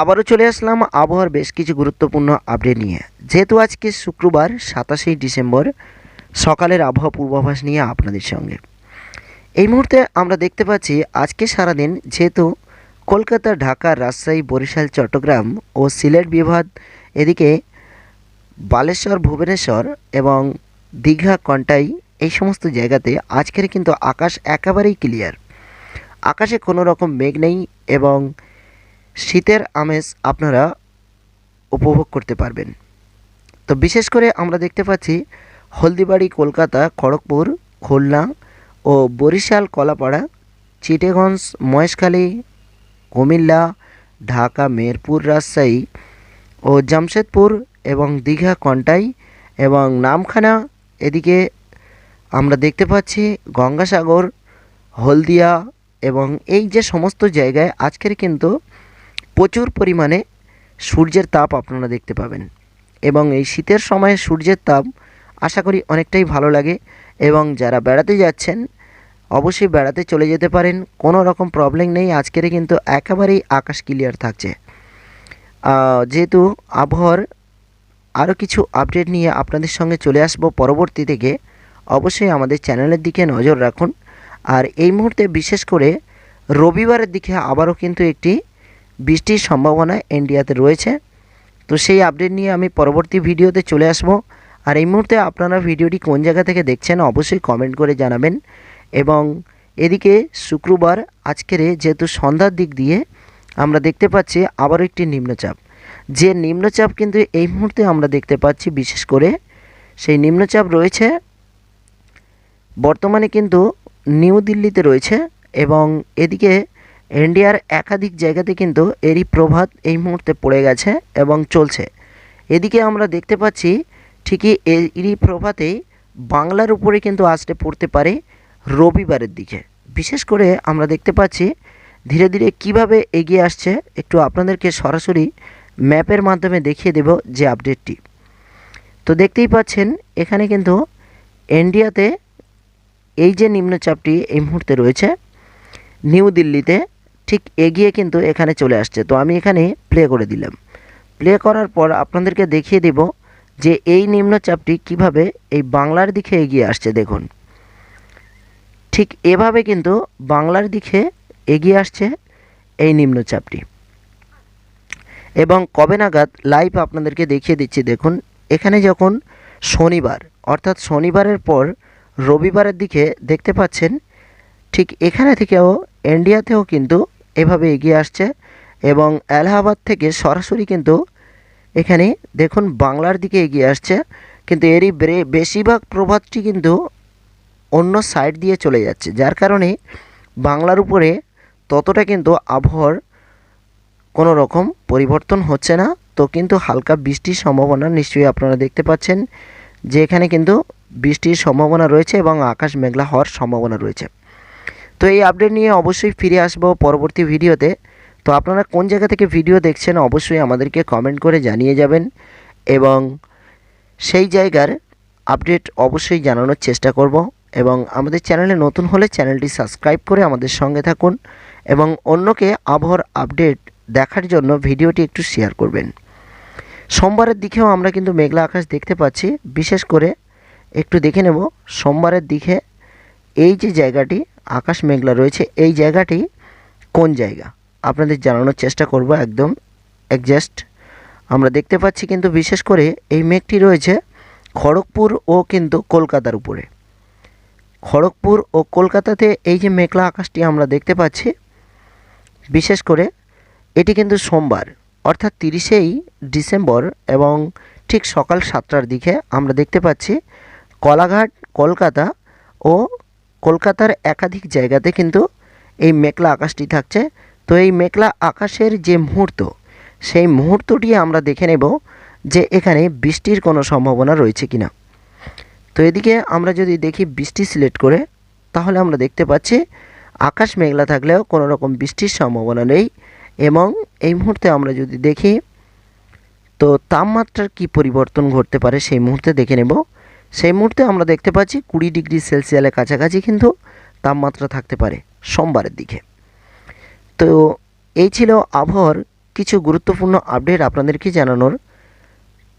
আবারও চলে আসলাম আবহাওয়ার বেশ কিছু গুরুত্বপূর্ণ আপডেট নিয়ে। যেহেতু আজকে শুক্রবার সাতাশে ডিসেম্বর, সকালের আবহাওয়া পূর্বাভাস নিয়ে আপনাদের সঙ্গে। এই মুহূর্তে আমরা দেখতে পাচ্ছি আজকে সারাদিন যেহেতু কলকাতা, ঢাকা, রাজশাহী, বরিশাল, চট্টগ্রাম ও সিলেট বিভাগ, এদিকে বালেশ্বর, ভুবনেশ্বর এবং দীঘা, কন্টাই এই সমস্ত জায়গাতে আজকের কিন্তু আকাশ একেবারেই ক্লিয়ার আকাশে কোনো রকম মেঘ নেই এবং শীতের আমেজ আপনারা উপভোগ করতে পারবেন। তো বিশেষ করে আমরা দেখতে পাচ্ছি হলদিবাড়ি, কলকাতা, খড়গপুর, খুলনা ও বরিশাল, কলাপাড়া, চিটেগঞ্জ, মহেশখালী, কুমিল্লা, ঢাকা, মেরপুর, রাজশাহী ও জামশেদপুর এবং দীঘা, কন্টাই এবং নামখানা। এদিকে আমরা দেখতে পাচ্ছি গঙ্গাসাগর, হলদিয়া এবং এই যে সমস্ত জায়গায় আজকের কিন্তু প্রচুর পরিমাণে সূর্যের তাপ আপনারা দেখতে পাবেন। এবং এই শীতের সময়ে সূর্যের তাপ আশা করি অনেকটাই ভালো লাগে এবং যারা বেড়াতে যাচ্ছেন, অবশ্যই বেড়াতে চলে যেতে পারেন, কোনো রকম প্রবলেম নেই, আজকের কিন্তু একেবারেই আকাশ ক্লিয়ার থাকছে। যেহেতু আবহাওয়ার আরও কিছু আপডেট নিয়ে আপনাদের সঙ্গে চলে আসব পরবর্তী থেকে অবশ্যই আমাদের চ্যানেলের দিকে নজর রাখুন। আর এই মুহূর্তে বিশেষ করে রবিবারের দিকে আবারও কিন্তু একটি বৃষ্টির সম্ভাবনা ইন্ডিয়াতে রয়েছে। তো সেই আপডেট নিয়ে আমি পরবর্তী ভিডিওতে চলে আসব। আর এই মুহূর্তে আপনারা ভিডিওটি কোন জায়গা থেকে দেখছেন অবশ্যই কমেন্ট করে জানাবেন। এবং এদিকে শুক্রবার আজকের যেহেতু সন্ধ্যার দিক দিয়ে আমরা দেখতে পাচ্ছি আবারও একটি নিম্নচাপ। যে নিম্নচাপ কিন্তু এই মুহূর্তে আমরা দেখতে পাচ্ছি, বিশেষ করে সেই নিম্নচাপ রয়েছে বর্তমানে কিন্তু নিউ দিল্লিতে রয়েছে এবং এদিকে ইন্ডিয়ার একাধিক জায়গাতে কিন্তু এরই প্রভাব এই মুহূর্তে পড়ে গেছে এবং চলছে। এদিকে আমরা দেখতে পাচ্ছি ঠিকই এরই প্রভাতেই বাংলার উপরে কিন্তু আসতে পড়তে পারে রবিবারের দিকে। বিশেষ করে আমরা দেখতে পাচ্ছি ধীরে ধীরে কীভাবে এগিয়ে আসছে, একটু আপনাদেরকে সরাসরি ম্যাপের মাধ্যমে দেখিয়ে দেব যে আপডেটটি। তো দেখতেই পাচ্ছেন, এখানে কিন্তু ইন্ডিয়াতে এই যে নিম্নচাপটি এই মুহূর্তে রয়েছে, নিউ দিল্লিতে ঠিক এগিয়ে কিন্তু এখানে চলে আসছে। তো আমি এখানে প্লে করে দিলাম। প্লে করার পর আপনাদেরকে দেখিয়ে দেব যে এই নিম্নচাপটি কীভাবে এই বাংলার দিকে এগিয়ে আসছে। দেখুন। ঠিক এভাবে কিন্তু বাংলার দিকে এগিয়ে আসছে এই নিম্নচাপটি এবং কবে নাগাদ লাইভ আপনাদেরকে দেখিয়ে দিচ্ছি। দেখুন, এখানে যখন শনিবার, অর্থাৎ শনিবারের পর রবিবারের দিকে দেখতে পাচ্ছেন, ঠিক এখানে থেকেও ইন্ডিয়াতেও কিন্তু এভাবে এগিয়ে আসছে এবং এলাহাবাদ থেকে সরাসরি কিন্তু এখানে দেখুন বাংলার দিকে এগিয়ে আসছে, কিন্তু এরই বেশিরভাগ প্রভাবটি কিন্তু অন্য সাইড দিয়ে চলে যাচ্ছে, যার কারণে বাংলার উপরে ততটা কিন্তু আবহাওয়ার কোনো রকম পরিবর্তন হচ্ছে না। তো কিন্তু হালকা বৃষ্টির সম্ভাবনা নিশ্চয়ই আপনারা দেখতে পাচ্ছেন, যে এখানে কিন্তু বৃষ্টির সম্ভাবনা রয়েছে এবং আকাশ মেঘলা হওয়ার সম্ভাবনা রয়েছে। তো এই আপডেট নিয়ে অবশ্যই ফিরে আসব পরবর্তী ভিডিওতে। তো আপনারা কোন জায়গা থেকে ভিডিও দেখছেন অবশ্যই আমাদেরকে কমেন্ট করে জানিয়ে যাবেন এবং সেই জায়গার আপডেট অবশ্যই জানানোর চেষ্টা করব এবং আমাদের চ্যানেলে নতুন হলে চ্যানেলটি সাবস্ক্রাইব করে আমাদের সঙ্গে থাকুন এবং অন্যকে আবহাওয়ার আপডেট দেখার জন্য ভিডিওটি একটু শেয়ার করবেন। সোমবারের দিকেও আমরা কিন্তু মেঘলা আকাশ দেখতে পাচ্ছি। বিশেষ করে একটু দেখে নেব, সোমবারের দিকে এই যে জায়গাটি আকাশ মেঘলা রয়েছে। এই জায়গাটি কোন জায়গা? আপনাদের জানানোর চেষ্টা করব একদম একজাস্ট আমরা দেখতে পাচ্ছি কিন্তু বিশেষ করে এই মেঘটি রয়েছে খড়গপুর ও কিন্তু কলকাতার উপরে। খড়গপুর ও কলকাতাতে এই যে মেঘলা আকাশটি আমরা দেখতে পাচ্ছি, বিশেষ করে এটি কিন্তু সোমবার, অর্থাৎ তিরিশেই ডিসেম্বর এবং ঠিক সকাল সাতটার দিকে আমরা দেখতে পাচ্ছি কলাঘাট, কলকাতা ও কলকাতার একাধিক জায়গাতে কিন্তু এই মেঘলা আকাশটি থাকছে। তো এই মেঘলা আকাশের যে মুহূর্ত, সেই মুহূর্তটি আমরা দেখে নেব যে এখানে বৃষ্টির কোনো সম্ভাবনা রয়েছে কিনা। তো এদিকে আমরা যদি দেখি বৃষ্টি সিলেক্ট করে, তাহলে আমরা দেখতে পাচ্ছি আকাশ মেঘলা থাকলেও কোনো রকম বৃষ্টির সম্ভাবনা নেই এবং এই মুহূর্তে আমরা যদি দেখি, তো তাপমাত্রার কি পরিবর্তন ঘটতে পারে সেই মুহূর্তে দেখে নেব। সেই মুহূর্তে আমরা দেখতে পাচ্ছি কুড়ি ডিগ্রি সেলসিয়ালের কাছাকাছি কিন্তু তাপমাত্রা থাকতে পারে সোমবারের দিকে। তো এই ছিল আবহাওয়ার কিছু গুরুত্বপূর্ণ আপডেট আপনাদেরকে জানানোর।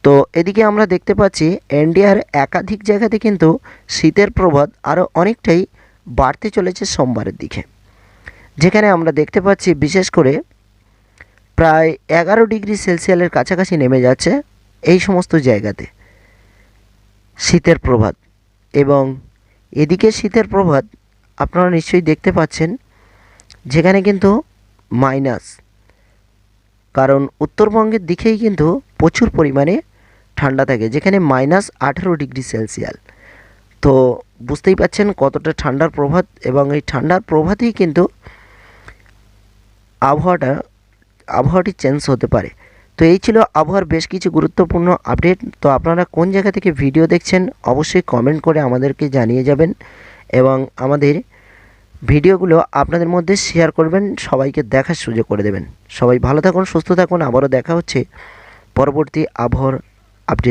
তো এদিকে আমরা দেখতে পাচ্ছি ইন্ডিয়ার একাধিক জায়গাতে কিন্তু শীতের প্রভাব আরও অনেকটাই বাড়তে চলেছে সোমবারের দিকে। যেখানে আমরা দেখতে পাচ্ছি বিশেষ করে প্রায় এগারো ডিগ্রি সেলসিয়ালের কাছাকাছি নেমে যাচ্ছে এই সমস্ত জায়গাতে। শীতের প্রভাত। এবং এদিকে শীতের প্রভাত আপনারা নিশ্চয়ই দেখতে পাচ্ছেন, যেখানে কিন্তু মাইনাস। কারণ উত্তরবঙ্গের দিকেই কিন্তু প্রচুর পরিমাণে ঠান্ডা থাকে, যেখানে মাইনাস আঠেরো ডিগ্রি সেলসিয়াল তো বুঝতেই পাচ্ছেন কতটা ঠান্ডার প্রভাত, এবং এই ঠান্ডার প্রভাতেই কিন্তু আবহাওয়াটা, আবহাওয়াটি চেঞ্জ হতে পারে। তো এই ছিল আবহাওয়ার বেশ কিছু গুরুত্বপূর্ণ আপডেট। তো আপনারা কোন জায়গা থেকে ভিডিও দেখছেন, অবশ্যই কমেন্ট করে আমাদেরকে জানিয়ে যাবেন এবং আমাদের ভিডিওগুলো আপনাদের মধ্যে শেয়ার করবেন, সবাইকে দেখার সুযোগ করে দেবেন। সবাই ভালো থাকুন, সুস্থ থাকুন, আবারও দেখা হচ্ছে পরবর্তী আবহাওয়ার আপডেট